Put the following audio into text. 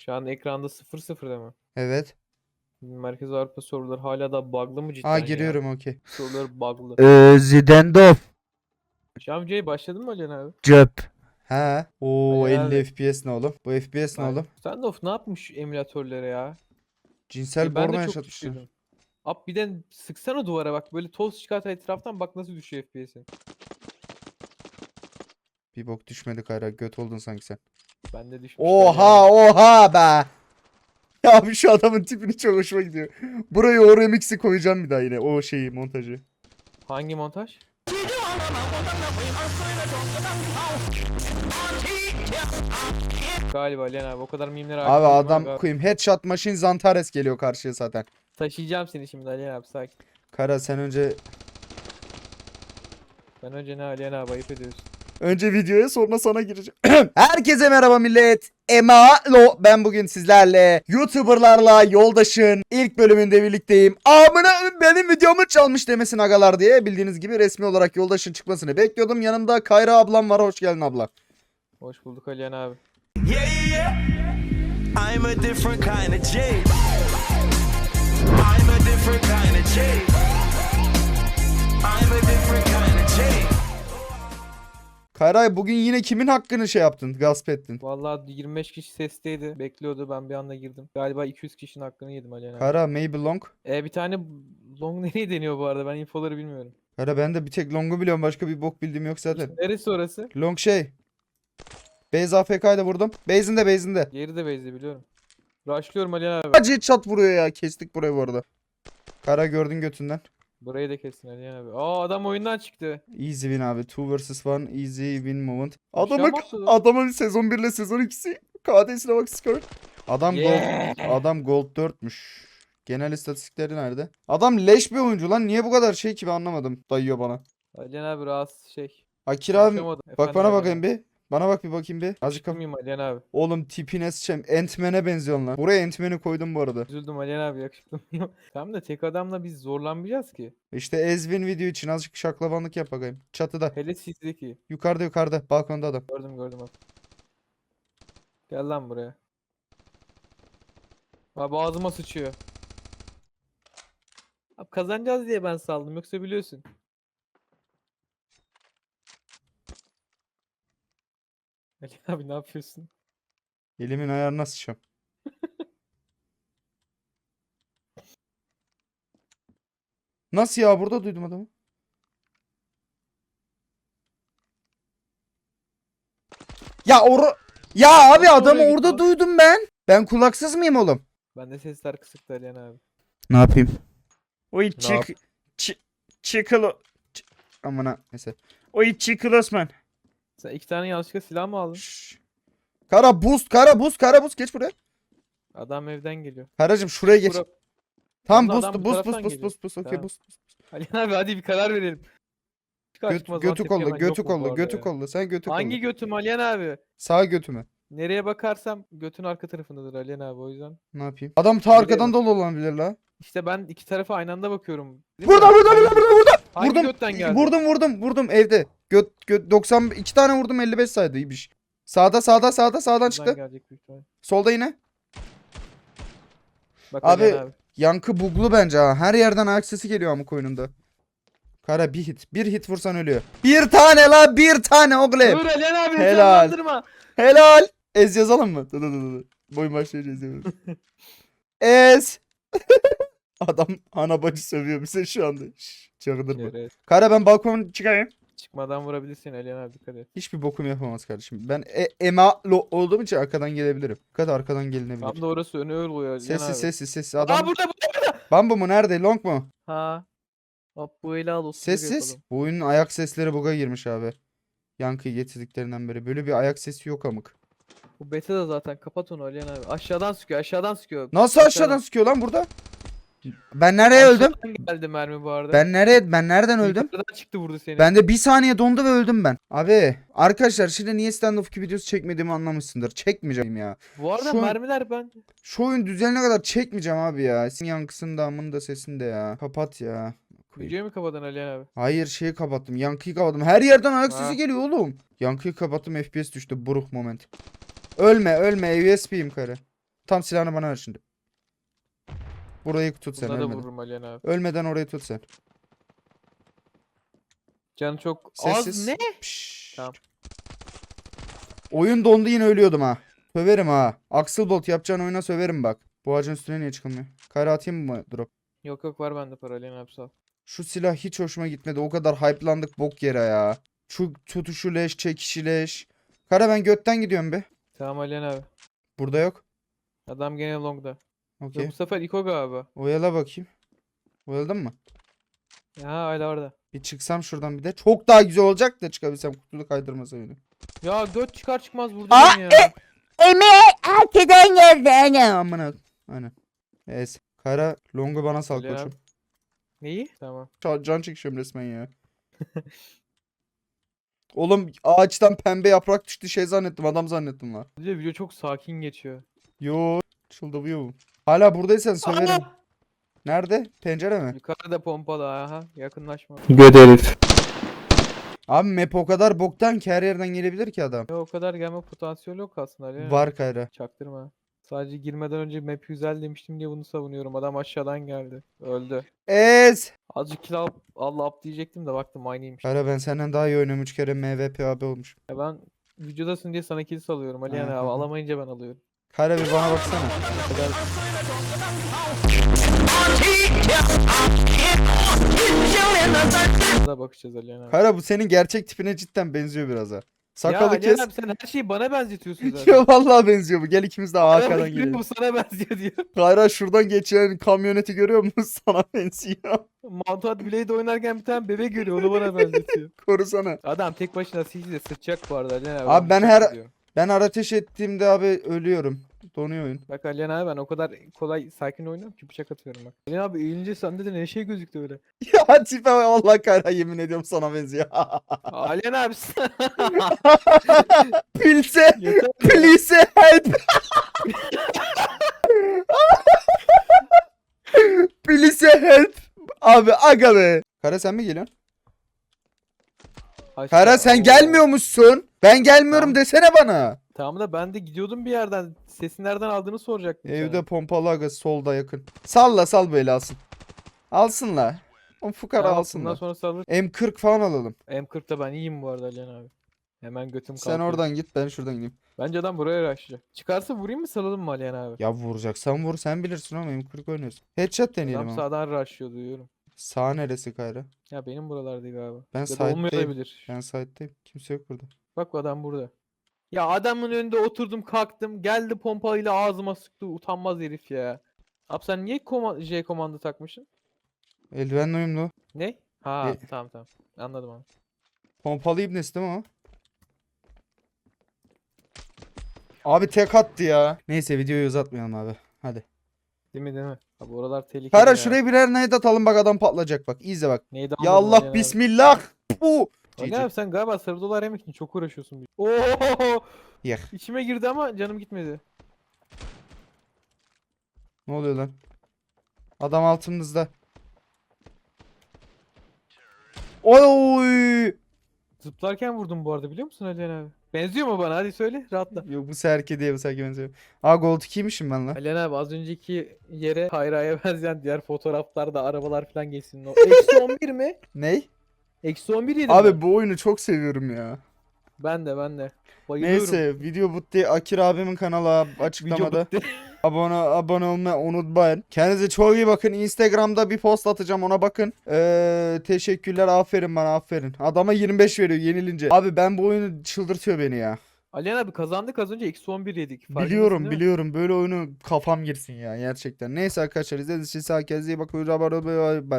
Şu an ekranda 0-0 değil mi? Evet. Merkez Avrupa soruları hala da bug'lı mı cidden Aa ya? giriyorum okey. Sorular bug'lı. Ee, Zidendov. Şamcı'ya başladın mı Alihan abi? Cöp. He. Oo Ay 50 abi. FPS ne oğlum? Bu FPS ne Vay. oğlum? Standoff ne yapmış emülatörlere ya? Cinsel E, borma yaşatmışlar. Abi bir de sıksana duvara bak böyle toz çıkart etraftan bak nasıl düşüyor FPS'i. Bir bok düşmedi kayra. Göt oldun sanki sen. Ben de düşmüş. Oha oha be. Ya bu şu adamın tipini çok hoşuma gidiyor. Buraya o remix'i koyacağım bir daha yine. O şeyi montajı. Hangi montaj? Galiba Alihan abi o kadar mimler Abi adam koyayım. Headshot machine Zantares geliyor karşıya zaten. Taşıyacağım seni şimdi Alihan abi sakin. Kara sen önce Ben önce ne Alihan abi ayıp ediyorsun. önce videoya sonra sana gireceğim. Herkese merhaba millet. Emalo ben bugün sizlerle YouTuber'larla yoldaşın ilk bölümünde birlikteyim. Amına benim videomu çalmış demesin agalar diye bildiğiniz gibi resmi olarak yoldaşın çıkmasını bekliyordum. Yanımda Kayra ablam var. Hoş geldin abla. Hoş bulduk Alihan abi. Yeah, yeah, yeah. I'm a different kind of J. I'm a different kind of J. I'm a different kind of J. Kayra bugün yine kimin hakkını şey yaptın? Gasp ettin. Vallahi 25 kişi sesteydi. Bekliyordu ben bir anda girdim. Galiba 200 kişinin hakkını yedim Alihan abi. Kayra maybe long. E, bir tane long nereye deniyor bu arada ben infoları bilmiyorum. Kayra ben de bir tek long'u biliyorum. Başka bir bok bildiğim yok zaten. Neresi orası? Long şey. Base AFK'yı vurdum. Base'inde base'inde. Yeri de bezdi biliyorum. Rushlıyorum Alihan abi. Acı çat vuruyor ya. Kestik burayı bu arada. Kara gördün götünden. Burayı da kesin Alihan abi. Aa adam oyundan çıktı. Easy win abi. 2 vs 1 easy win moment. şey Adamın, adamın sezon 1 ile sezon 2'si KD'sine bak skor. Adam Yeah. gold, adam gold 4'müş. Genel istatistikleri nerede? Adam leş bir oyuncu lan. Niye bu kadar şey ki ben anlamadım. Dayıyor bana. Alihan abi rahatsız şey. Akir abi bak Efendim bana bakayım bir. Bana bak bir bakayım bir. Azıcık kap- mıyım Alihan abi? Oğlum tipine sıçayım. Ant-Man'e benziyorsun lan. Buraya Ant-Man'i koydum bu arada. Üzüldüm Alihan abi yakışıklı mıyım? Tamam da tek adamla biz zorlanmayacağız ki. İşte Ezvin video için azıcık şaklabanlık yap bakayım. Çatıda. Hele sizdeki. Yukarıda yukarıda. Balkonda adam. Gördüm gördüm abi. Gel lan buraya. Abi ağzıma sıçıyor. Abi kazanacağız diye ben saldım yoksa biliyorsun. Ali abi ne yapıyorsun? Elimin ayarına sıçam. Nasıl ya? Burada duydum adamı. Ya or Ya abi adamı oraya orada gitti o? duydum ben. Ben kulaksız mıyım oğlum? Bende sesler kısıktı Alihan abi. Ne yapayım? Oy Ne yap- çıkılı Amına neyse. Oy çıkılı Osman. Sen iki tane yanlışlıkla silah mı aldın? Kara boost, kara boost, kara boost geç buraya. Adam evden geliyor. Karacım şuraya geç. Bura- boost, adam bu boost, taraftan boost, boost, geliyor. boost, boost, okey Tamam. boost. Alihan abi hadi bir karar verelim. Çıkar Göt, çıkmaz götü Antep kollu, hemen götü mu bu kollu, arada götü ya? kollu. Sen götü Hangi kollu. götüm Alihan abi? Sağ götümü. Nereye bakarsam götün arka tarafındadır Alihan abi o yüzden. Ne yapayım? Adam ta Nereye arkadan dolu olabilir la. İşte ben iki tarafa aynı anda bakıyorum. Değil mi? Burada, burada, burada, burada, burada. Hangi Vurdum. götten geldi? Vurdum, vurdum, vurdum evde. Göt, göt 90 iki tane vurdum 55 saydı iyiymiş. Sağda, sağda, sağda, sağdan Buradan çıktı. gelecek büyük ihtimalle. Solda yine. Bak Abi- abi. Yankı buglu bence ha. Her yerden ayak sesi geliyor amık oyununda. Kara bir hit. Bir hit vursan ölüyor. Bir tane la bir tane oğlum. Dur Alihan abi Helal. heyecanlandırma. Helal. Ez yazalım mı? Dur dur dur. dur. Boyun yazalım. Ez. Adam ana bacı sövüyor bize şu anda. Şşş, Çağırdır bu. Şeref. Kara ben balkona çıkayım. Çıkmadan vurabilirsin Alihan abi dikkat et. Hiçbir bokum yapamaz kardeşim. Ben e ema lo olduğum için arkadan gelebilirim. Dikkat arkadan gelinebilir. Tam da orası koyuyor Alihan Sessiz abi. sessiz sessiz. Aa Adam burada burada. Bambu mu nerede? Long mu? Ha. Hop bu eli al olsun. Sessiz. Bu oyunun ayak sesleri buga girmiş abi. Yankıyı getirdiklerinden beri. Böyle bir ayak sesi yok amık. Bu beta da zaten kapat onu Alihan abi. Aşağıdan sıkıyor aşağıdan sıkıyor. Nasıl aşağıdan sıkıyor lan burada? Ben nereye öldüm? Geldi mermi bu arada. Ben nereye ben nereden öldüm? Yukarıdan çıktı vurdu seni. Ben de bir saniye dondu ve öldüm ben. Abi arkadaşlar şimdi niye stand-up videosu çekmediğimi anlamışsındır. Çekmeyeceğim ya. Bu arada Şu mermiler ben Şu oyun düzenine kadar çekmeyeceğim abi ya. Senin yankısını da amını da sesini de ya. Kapat ya. videoyu mu kapadın Alihan abi? Hayır şeyi kapattım. Yankıyı kapattım. Her yerden ayak Ha. sesi geliyor oğlum. Yankıyı kapattım FPS düştü. Buruk moment. Ölme ölme USB'yim kare. Tam silahını bana ver şimdi. Burayı tut sen Buna da ölmeden. vururum Alihan abi. Ölmeden orayı tut sen. Canı çok Sessiz. az ne? Pişt. Tamam. Oyun dondu yine ölüyordum ha. Söverim ha. Axel Bolt yapacağın oyuna söverim bak. Bu ağacın üstüne niye çıkılmıyor? Kayra atayım mı drop? Yok yok var bende para Alihan abi sağ ol. Şu silah hiç hoşuma gitmedi. O kadar hype'landık bok yere ya. Şu tutuşu leş, çekişi leş. Kara ben götten gidiyorum be. Tamam Alihan abi. Burada yok. Adam gene longda. Okey. Bu sefer Iko galiba. Oyala bakayım. Oyaladın mı? Ya hala orada. Bir çıksam şuradan bir de. Çok daha güzel olacak da çıkabilsem kutulu kaydırmasa beni. Ya göt çıkar çıkmaz vurdu Aa, ya. Emi arkadan geldi anam. Amına. Aynen. Evet. Kara longu bana sal Öyle koçum. Neyi? Tamam. Can, can çekişiyorum resmen ya. Oğlum ağaçtan pembe yaprak düştü şey zannettim adam zannettim lan. Bir de video çok sakin geçiyor. Yo çıldırıyor. Hala buradaysan söylerim. Aa! Nerede? Pencere mi? Yukarıda pompalı aha yakınlaşma. Göt herif. Abi map o kadar boktan ki her yerden gelebilir ki adam. Ya o kadar gelme potansiyeli yok aslında abi. Var Kayra. Çaktırma. Sadece girmeden önce map güzel demiştim diye bunu savunuyorum. Adam aşağıdan geldi. Öldü. Ez. Azıcık kill alıp Allah up diyecektim de baktım aynıymış. Kayra ben senden daha iyi oynuyorum 3 kere MVP abi olmuş. Ya ben videodasın diye sana kill salıyorum Alihan Aha. abi. Alamayınca ben alıyorum. Kayra bir bana baksana. O kadar da bakacağız Alihan abi. Kayra bu senin gerçek tipine cidden benziyor biraz ha. Ya Sakalı Alihan kes. abi sen her şeyi bana benzetiyorsun zaten. Yo vallahi benziyor bu. Gel ikimiz de bakıyor, gidelim. Bu sana benziyor diyor. Kayra şuradan geçen kamyoneti görüyor musun? Sana benziyor. Mantuat Blade oynarken bir tane bebek görüyor onu bana benzetiyor. Korusana. Adam tek başına sildi de sıçacak bu arada Alihan abi. Abi ben bıçak her- gidiyorum. Ben ateş ettiğimde abi ölüyorum. Donuyor oyun. Bak Alihan abi ben o kadar kolay sakin oynuyorum ki bıçak atıyorum bak. Alihan abi eğilince sende de ne şey gözüktü öyle. Ya tipe Allah Kayra yemin ediyorum sana benziyor. Alihan abi Pilse. Please help. Please help. Abi aga be. Kara sen mi geliyorsun? Kara sen gelmiyormuşsun. Ben gelmiyorum Tamam. desene bana. Tamam da ben de gidiyordum bir yerden. Sesi nereden aldığını soracaktım Evde sana. pompalı aga solda yakın. Salla sal böyle alsın. Alsın la. O fukara Tamam, Bundan la. sonra salır. M40 falan alalım. M40'da ben iyiyim bu arada Alihan abi. Hemen götüm Sen kalkıyor. oradan git ben şuradan gideyim. Bence adam buraya rushlayacak. Çıkarsa vurayım mı salalım mı Alihan abi? Ya vuracaksan vur sen bilirsin ama M40 oynuyorsun. Headshot deneyelim Adam ama. sağdan rushlıyor duyuyorum. Sağ neresi Kayra? Ya benim buralarda galiba. Ben ya da olmayabilir. Ben side'deyim. Kimse yok burada. Bak adam burada. Ya adamın önünde oturdum kalktım. Geldi pompalıyla ağzıma sıktı. Utanmaz herif ya. Abi sen niye koma- J komandı takmışsın? Eldivenli uyumlu. Ne? Ha E- tamam tamam. Anladım abi. Pompalı ibnesi değil mi o? Abi tek attı ya. Neyse videoyu uzatmayalım abi. Hadi. Değil mi değil mi? Abi oralar tehlikeli Kara ya. şuraya birer nade atalım bak adam patlayacak bak. İzle bak. Neydi Ya Allah abi? bismillah. Bu. Ali GG. abi sen galiba sarı dolar yemek için çok uğraşıyorsun. Oo! Yak. İçime girdi ama canım gitmedi. Ne oluyor lan? Adam altımızda. Oy! Zıplarken vurdum bu arada biliyor musun Alihan abi? Benziyor mu bana? Hadi söyle rahatla. Yok bu Serki diye bu Serki benziyor. Aa Gold 2'ymişim ben lan. Alihan abi az önceki yere Kayra'ya benzeyen diğer fotoğraflarda arabalar falan geçsin. O- Eksi 11 mi? Ney? Eksi 11 yedim Abi ben. bu oyunu çok seviyorum ya. Ben de ben de. Bayılıyorum. Neyse video butti. Akir abimin kanalı Video açıklamada. bitti. Abone abone olmayı unutmayın. Kendinize çok iyi bakın. Instagram'da bir post atacağım ona bakın. Ee, teşekkürler aferin bana aferin. Adama 25 veriyor yenilince. Abi ben bu oyunu çıldırtıyor beni ya. Alihan abi kazandık az önce eksi 11 yedik. Biliyorum biliyorum böyle oyunu kafam girsin ya gerçekten. Neyse arkadaşlar izlediğiniz için kendinize iyi bakın. Bay bay.